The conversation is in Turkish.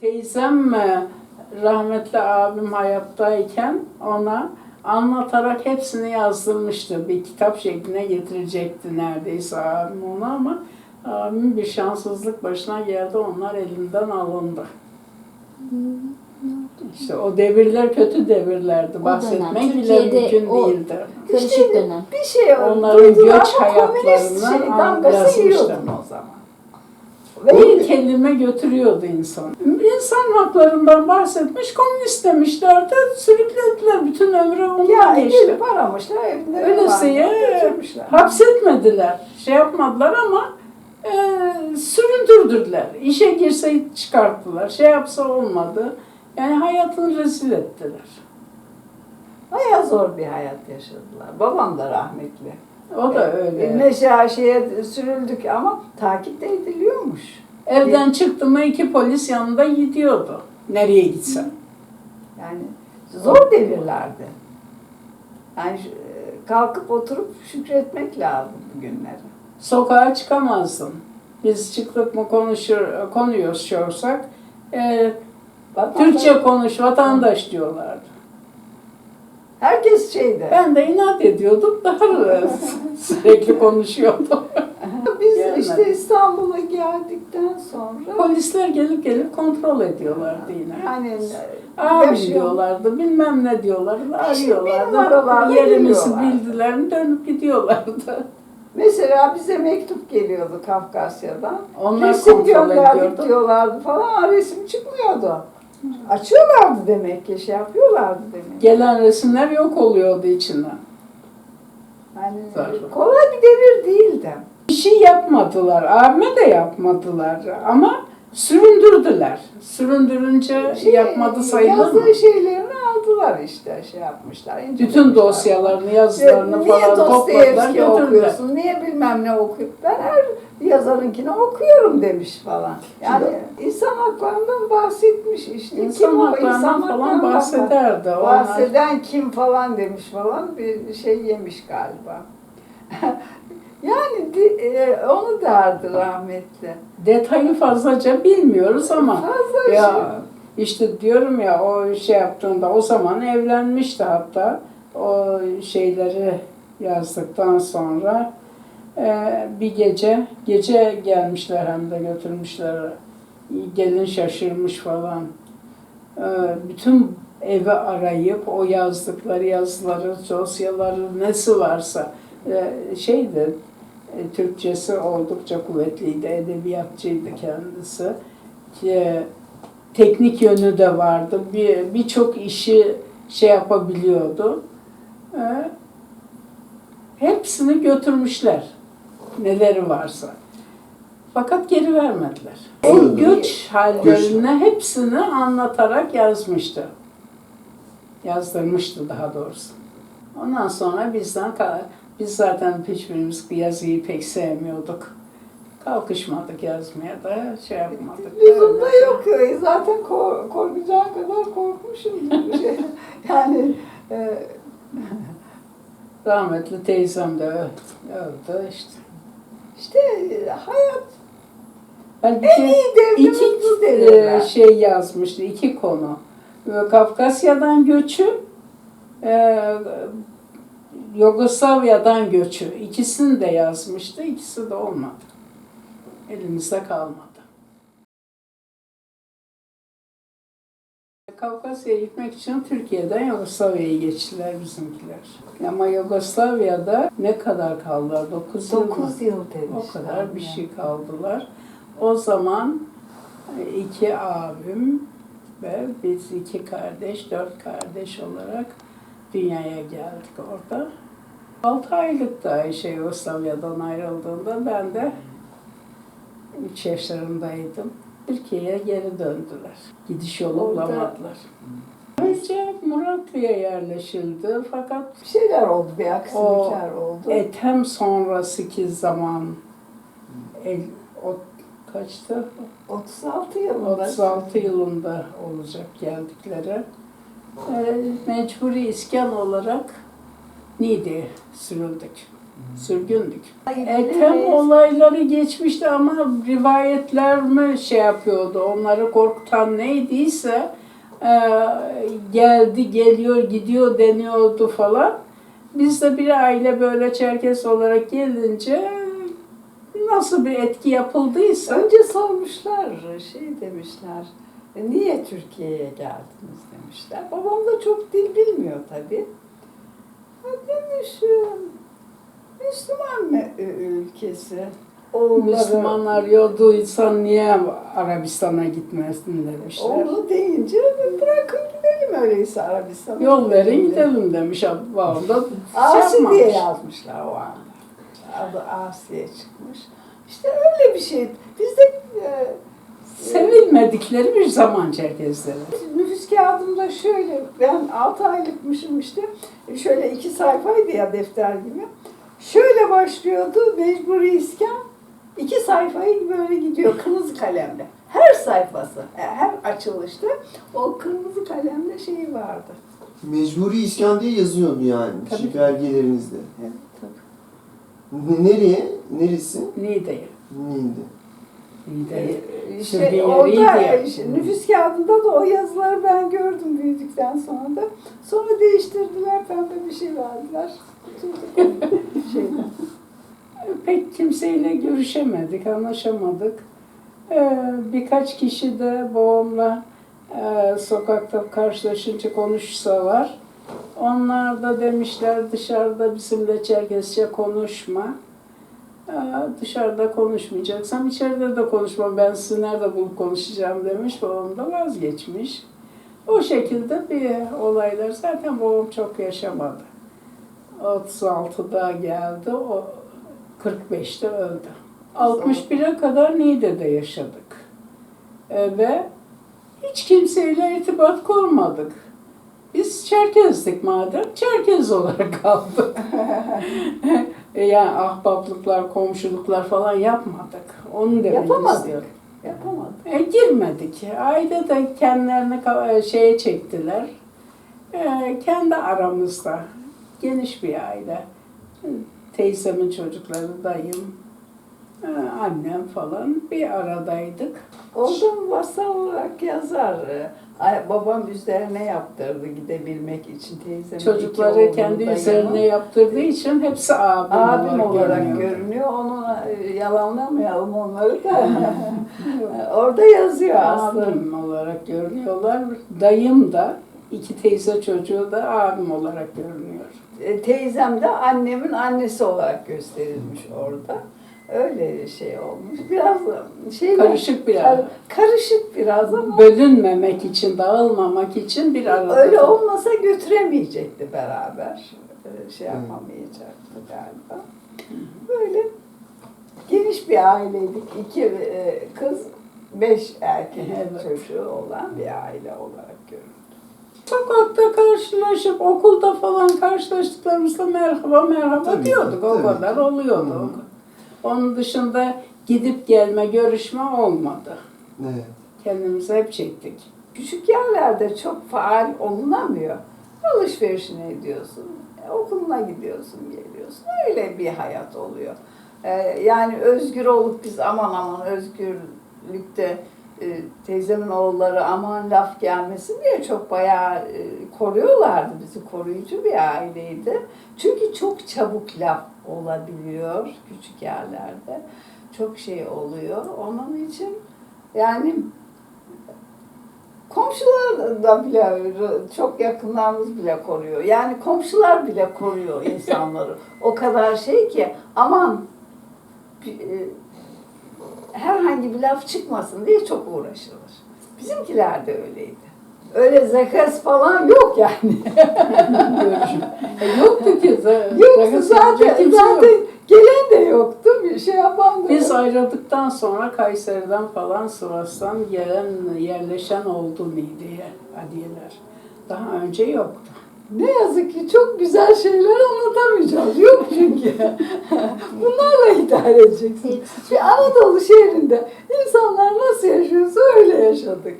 Teyzem e, rahmetli abim hayattayken ona anlatarak hepsini yazdırmıştı. Bir kitap şekline getirecekti neredeyse abim onu ama abim bir şanssızlık başına geldi. Onlar elinden alındı. İşte o devirler kötü devirlerdi. Bahsetmek bile mümkün o- değildi. Karışık dönem. Bir şey Onların duydular göç hayatlarını komünist şey, yazmıştım. Ve kelime götürüyordu insan. İnsan haklarından bahsetmiş, komünist demişlerdi, sürüklediler. Bütün ömrü ondan ya geçti. gelip aramışlar götürmüşler. hapsetmediler, şey yapmadılar ama e, süründürdüler. İşe girse çıkarttılar, şey yapsa olmadı. Yani hayatını rezil ettiler. Baya zor bir hayat yaşadılar. Babam da rahmetli. O da öyle. Neşaşi'ye sürüldük ama takip de ediliyormuş. Evden çıktı mı iki polis yanında gidiyordu. Nereye gitsen. Yani zor devirlerdi. Yani e, kalkıp oturup şükretmek lazım bugünleri. sokağa çıkamazdın. Biz çıktık mı konuşur, konuşuyorsak e, Vatandaş- Türkçe konuş vatandaş diyorlardı. Herkes şeydi. Ben de inat ediyordum daha sürekli konuşuyordum. Biz Gelmedi. işte İstanbul'a geldikten sonra Polisler gelip gelip kontrol ediyorlardı yine. yani Abi yaşıyor- diyorlardı, bilmem ne diyorlardı, arıyorlardı. Yerimizi bildiler mi dönüp gidiyorlardı. Mesela bize mektup geliyordu Kafkasya'dan. Onlar resim kontrol gönderdik ediyordu. diyorlardı falan. Ama resim çıkmıyordu. Açıyorlardı demek ki, şey yapıyorlardı demek. Gelen resimler yok oluyordu içinden. Yani Zaten. kolay bir devir değildi. Bir şey yapmadılar. Abime de yapmadılar ama süründürdüler. Süründürünce Şey, yapmadı sayılır mı? Yazdığı şeylerini aldılar işte, şey yapmışlar. Bütün dosyalarını, yazılarını Niye falan topladılar, Dostoyevski götürdüler. okuyorsun, niye bilmem ne okuyorsun? Ben her yazarınkini okuyorum demiş falan. Yani insan haklarından bahsetmiş işte. İnsan Kim haklarından insan falan bahsederdi. Onlar- Bahseden kim falan demiş falan bir şey yemiş galiba. yani e, onu derdi rahmetli. Detayı fazlaca bilmiyoruz ama Fazla ya şey. işte diyorum ya o şey yaptığında o zaman evlenmişti hatta o şeyleri yazdıktan sonra e, bir gece gece gelmişler hem de götürmüşler gelin şaşırmış falan E, bütün evi arayıp o yazdıkları yazıları dosyaları nesi varsa e, şeydi e, Türkçesi oldukça kuvvetliydi edebiyatçıydı kendisi e, teknik yönü de vardı. Bir birçok işi şey yapabiliyordu. Ee, hepsini götürmüşler. Neleri varsa. Fakat geri vermediler. O göç hallerine hepsini anlatarak yazmıştı. Yazdırmıştı daha doğrusu. Ondan sonra bizden biz zaten hiçbirimiz yazıyı pek sevmiyorduk. Kalkışmadık yazmaya da şey yapmadık. Lüzumda yok. E, Zaten kork korkacağın kadar korkmuşumdur. yani e, Rahmetli teyzem de öldü işte. İşte hayat Halbuki en iyi devrimiz bu e, şey yazmıştı, iki konu. E, Kafkasya'dan göçü, e, Yugoslavya'dan göçü. İkisini de yazmıştı, ikisi de olmadı. Elimizde kalmadı. Kafkasya'ya gitmek için Türkiye'den Yugoslavya'ya geçtiler bizimkiler. Ama Yugoslavya'da ne kadar kaldılar? 9 yıl mı? 9 yıl demişler. O kadar bir şey kaldılar. O zaman iki abim ve biz iki kardeş, dört kardeş olarak dünyaya geldik orada. 6 aylık da şey Yugoslavya'dan ayrıldığında ben de 3 yaşlarındaydım. Türkiye'ye geri döndüler. Gidiş yolu bulamadılar. Önce Muratlı'ya yerleşildi fakat Bir şeyler oldu, bir aksilikler oldu. Ethem sonrasıki zaman el, o, kaçtı? 36 yılında 36 yılında olacak geldikleri. Ee, mecburi iskan olarak Niğde'ye sürüldük. Sürgündük. Ethem olayları geçmişti ama rivayetler mi şey yapıyordu, onları korkutan neydiyse e, geldi, geliyor, gidiyor deniyordu falan. Biz de bir aile böyle Çerkes olarak gelince nasıl bir etki yapıldıysa Önce sormuşlar, şey demişler, "E, niye Türkiye'ye geldiniz demişler. Babam da çok dil bilmiyor tabii. Ha demiş, "E, Müslüman mı e, ülkesi? Oğulları, Müslüman arıyorduysan niye Arabistan'a gitmezdin demişler. Oğlu deyince bırakın gidelim öyleyse Arabistan'a. Yol verin gidelim demiş babam da. Asi yapmamış. diye yazmışlar o anda. Adı Asiye çıkmış. İşte öyle bir şey. Biz de e, Sevilmedikleri bir zaman Çerkezleri. Nüfus kağıdımda şöyle, ben 6 aylıkmışım işte, şöyle iki sayfaydı ya defter gibi. Şöyle başlıyordu mecburi iskan, iki sayfayı böyle gidiyor kırmızı kalemle. Her sayfası, e, her açılışta o kırmızı kalemle şeyi vardı. Mecburi iskan diye yazıyordu yani Tabii. şey, belgelerinizde. Evet, tabii. Nereye? Neresi? Niğde'ye. Niğde. Ee, Sürgün işte yeriydi orada işte nüfus kağıdında da o yazıları ben gördüm büyüdükten sonra da. Sonra değiştirdiler, pembe bir şey verdiler. Şeyden. Pek kimseyle görüşemedik, anlaşamadık. Ee, birkaç kişi de babamla e, sokakta karşılaşınca konuşsalar, onlar da demişler dışarıda bizimle Çerkesçe konuşma. Ee, dışarıda konuşmayacaksam içeride de konuşma. Ben sizi nerede bulup konuşacağım demiş. Babam da vazgeçmiş. O şekilde bir olaylar. Zaten babam çok yaşamadı. 36'da geldi. O 45'te öldü. 61'e kadar Niğde'de yaşadık. E, ve hiç kimseyle irtibat kurmadık. Biz Çerkezdik madem, Çerkez olarak kaldık. E, yani ahbaplıklar, komşuluklar falan yapmadık. Onu demek Yapamadık. istiyorum. Yapamadım. E, girmedik. Aile de kendilerini e, şeye çektiler. E, kendi aramızda. Geniş bir aile. Teyzemin çocukları, dayım, e, annem falan bir aradaydık. Orada masal olarak yazar. Ay, babam üzerine yaptırdı gidebilmek için teyzemin iki Çocukları kendi üzerine yanı. yaptırdığı için hepsi abim, Abim olarak, olarak görünüyordu. görünüyor. Onu e, yalanlamayalım onları da. Orada yazıyor aslında. Abim olarak görünüyorlar. Dayım da, iki teyze çocuğu da abim olarak görünüyor. E, Teyzem de annemin annesi olarak gösterilmiş orada. Öyle şey olmuş. Biraz şey Karışık biraz. Karışık biraz ama Bölünmemek için, dağılmamak için bir arada. öyle olmasa götüremeyecekti beraber. E, Şey yapamayacaktı galiba. Böyle geniş bir aileydik. İki e, kız, beş erkek Evet. çocuğu olan bir aile olarak göründü. Sokakta karşılaşıp, okulda falan karşılaştıklarımızda merhaba merhaba Tabii diyorduk. O tabii kadar ki. oluyordu. Hı. Onun dışında gidip gelme, görüşme olmadı. Evet. Kendimizi hep çektik. Küçük yerlerde çok faal olunamıyor. Alışverişini ediyorsun, e, okuluna gidiyorsun, geliyorsun. Öyle bir hayat oluyor. E, yani özgür olup biz aman aman özgürlükte e, teyzemin oğulları aman laf gelmesin diye çok bayağı e, koruyorlardı bizi. Koruyucu bir aileydi. Çünkü çok çabuk laf olabiliyor küçük yerlerde. Çok şey oluyor. Onun için yani Komşular da bile çok yakınlarımız bile koruyor. Yani komşular bile koruyor insanları. o kadar şey ki aman e, herhangi bir laf çıkmasın diye çok uğraşılır. Bizimkiler de öyleydi. öyle zekas falan yok yani. Yoktu ki. zakası zaten, yok. zaten gelen de yoktu. Bir şey yapan da Biz yok. ayrıldıktan sonra Kayseri'den falan Sivas'tan gelen yerleşen oldu Niğde'ye hediyeler. Daha önce yoktu. Ne yazık ki çok güzel şeyler anlatamayacağız. Yok çünkü. Bunlarla idare edeceksin. Bir Anadolu şehrinde insanlar nasıl yaşıyorsa öyle yaşadık.